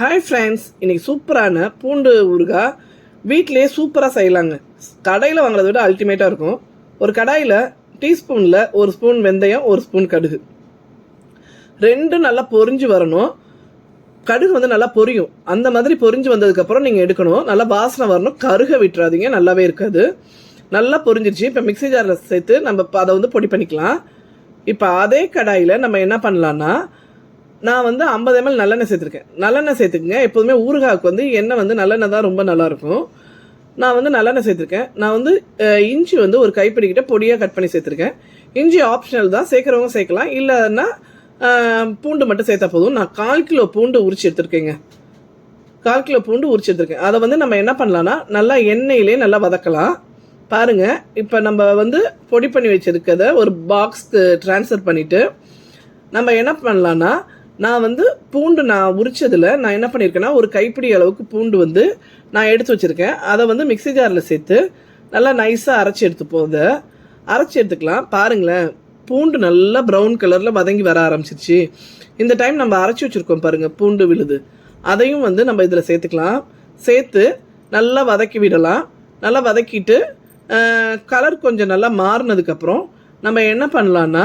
Hi friends இன்றைக்கி சூப்பரான பூண்டு ஊறுகாய் வீட்டிலேயே சூப்பராக செய்யலாங்க. கடையில் வாங்குறத விட அல்டிமேட்டாக இருக்கும். ஒரு கடாயில் டீஸ்பூனில் ஒரு ஸ்பூன் வெந்தயம் ஒரு ஸ்பூன் கடுகு. ரெண்டும் நல்லா பொரிஞ்சு வரணும். கடுகு வந்து நல்லா பொரியும். அந்த மாதிரி பொரிஞ்சு வந்ததுக்கப்புறம் நீங்கள் எடுக்கணும். நல்லா வாசனை வரணும். கருக விட்டுறாதீங்க. நல்லாவே இருக்காது. நல்லா பொரிஞ்சிருச்சு. இப்போ மிக்ஸி ஜாரில் சேர்த்து நம்ம அதை வந்து பொடி பண்ணிக்கலாம். இப்போ அதே கடாயில் நம்ம என்ன பண்ணலான்னா நான் வந்து ஐம்பது எம்எல் நல்லெண்ணெய் சேர்த்துருக்கேன். நல்லெண்ணெய் சேர்த்துக்குங்க. எப்போதுமே ஊறுகாய்க்கு வந்து எண்ணெய் வந்து நல்லெண்ணெய் தான் ரொம்ப நல்லாயிருக்கும். நான் வந்து நல்லெண்ணெய் சேர்த்துருக்கேன். நான் வந்து இஞ்சி வந்து ஒரு கைப்பிடிக்கிட்ட பொடியாக கட் பண்ணி சேர்த்துருக்கேன். இஞ்சி ஆப்ஷனல் தான். சேர்க்குறவங்க சேர்க்கலாம். இல்லைன்னா பூண்டு மட்டும் சேர்த்தா போதும். நான் கால் கிலோ பூண்டு உரிச்சு எடுத்துருக்கேங்க. கால் கிலோ பூண்டு உரிச்சு எடுத்துருக்கேன். அதை வந்து நம்ம என்ன பண்ணலான்னா நல்லா எண்ணெயிலே நல்லா வதக்கலாம். பாருங்க. இப்போ நம்ம வந்து பொடி பண்ணி வச்சுருக்கதை ஒரு பாக்ஸ்க்கு ட்ரான்ஸ்ஃபர் பண்ணிவிட்டு நம்ம என்ன பண்ணலான்னா நான் வந்து பூண்டு நான் உரிச்சதில் நான் என்ன பண்ணியிருக்கேன்னா ஒரு கைப்பிடி அளவுக்கு பூண்டு வந்து நான் எடுத்து வச்சுருக்கேன். அதை வந்து மிக்ஸி ஜாரில் சேர்த்து நல்லா நைஸாக அரைச்சி எடுத்துப்போம் அதை. அரைச்சி எடுத்துக்கலாம். பாருங்களேன் பூண்டு நல்லா ப்ரௌன் கலரில் வதங்கி வர ஆரம்பிச்சிருச்சு. இந்த டைம் நம்ம அரைச்சி வச்சுருக்கோம் பாருங்கள் பூண்டு விழுது. அதையும் வந்து நம்ம இதில் சேர்த்துக்கலாம். சேர்த்து நல்லா வதக்கி விடலாம். நல்லா வதக்கிட்டு கலர் கொஞ்சம் நல்லா மாறினதுக்கப்புறம் நம்ம என்ன பண்ணலான்னா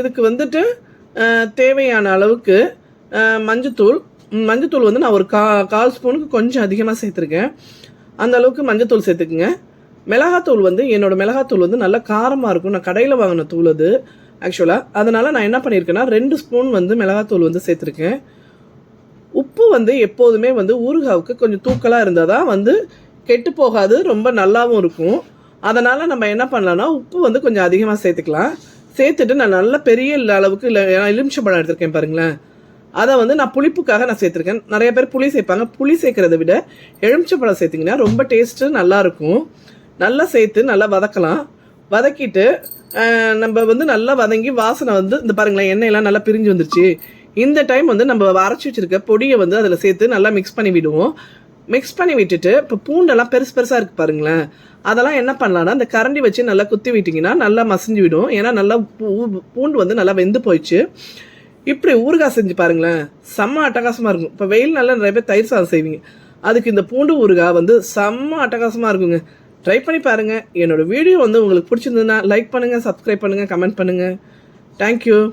இதுக்கு வந்துட்டு தேவையான அளவுக்கு மஞ்சத்தூள். மஞ்சத்தூள் வந்து நான் ஒரு கா கால் ஸ்பூனுக்கு கொஞ்சம் அதிகமாக சேர்த்துருக்கேன். அந்த அளவுக்கு மஞ்சத்தூள் சேர்த்துக்குங்க. மிளகாத்தூள் வந்து என்னோட மிளகாத்தூள் வந்து நல்லா காரமாக இருக்கும். நான் கடையில் வாங்கின தூள் அது ஆக்சுவலாக அதனால் நான் என்ன பண்ணியிருக்கேன்னா ரெண்டு ஸ்பூன் வந்து மிளகாத்தூள் வந்து சேர்த்துருக்கேன். உப்பு வந்து எப்போதுமே வந்து ஊறுகாவுக்கு கொஞ்சம் தூக்கலாக இருந்தால் தான் வந்து கெட்டு போகாது ரொம்ப நல்லாவும் இருக்கும். அதனால் நம்ம என்ன பண்ணலான்னா உப்பு வந்து கொஞ்சம் அதிகமாக சேர்த்துக்கலாம். சேர்த்துட்டு நான் நல்ல பெரிய அளவுக்கு இல்லை எலுமிச்சம்பழம் எடுத்திருக்கேன் பாருங்களேன். அதை வந்து நான் புளிப்புக்காக நான் சேர்த்துருக்கேன். நிறைய பேர் புளி சேர்ப்பாங்க. புளி சேர்க்கறத விட எலுமிச்சம்பழம் சேர்த்திங்கன்னா ரொம்ப டேஸ்ட்டு நல்லாயிருக்கும் நல்லா சேர்த்து நல்லா வதக்கலாம். வதக்கிட்டு நம்ம வந்து நல்லா வதங்கி வாசனை வந்து இந்த பாருங்களேன் எண்ணெயெல்லாம் நல்லா பிரிஞ்சு வந்துருச்சு. இந்த டைம் வந்து நம்ம அரைச்சி வச்சிருக்க பொடியை வந்து அதில் சேர்த்து நல்லா மிக்ஸ் பண்ணி விடுவோம். மிக்ஸ் பண்ணி விட்டுட்டு இப்போ பூண்டெல்லாம் பெருசு பெருசாக இருக்குது பாருங்களேன். அதெல்லாம் என்ன பண்ணலான்னா அந்த கரண்டி வச்சு நல்லா குத்தி விட்டிங்கன்னா நல்லா மசிஞ்சு விடும். ஏன்னா நல்லா பூ- பூண்டு வந்து நல்லா வெந்து போயிடுச்சு. இப்படி ஊறுகாய் செஞ்சு பாருங்களேன். செம்ம அட்டகாசமாக இருக்கும். இப்போ வெயில் நல்லா நிறைய பேர் தயிர் சாதம் செய்வீங்க. அதுக்கு இந்த பூண்டு ஊறுகாய் வந்து செம்ம அட்டகாசமாக இருக்குங்க. ட்ரை பண்ணி பாருங்கள் என்னோடய வீடியோ வந்து உங்களுக்கு பிடிச்சிருந்ததுன்னா லைக் பண்ணுங்கள் சப்ஸ்கிரைப் பண்ணுங்கள் கமெண்ட் பண்ணுங்கள் தேங்க்யூ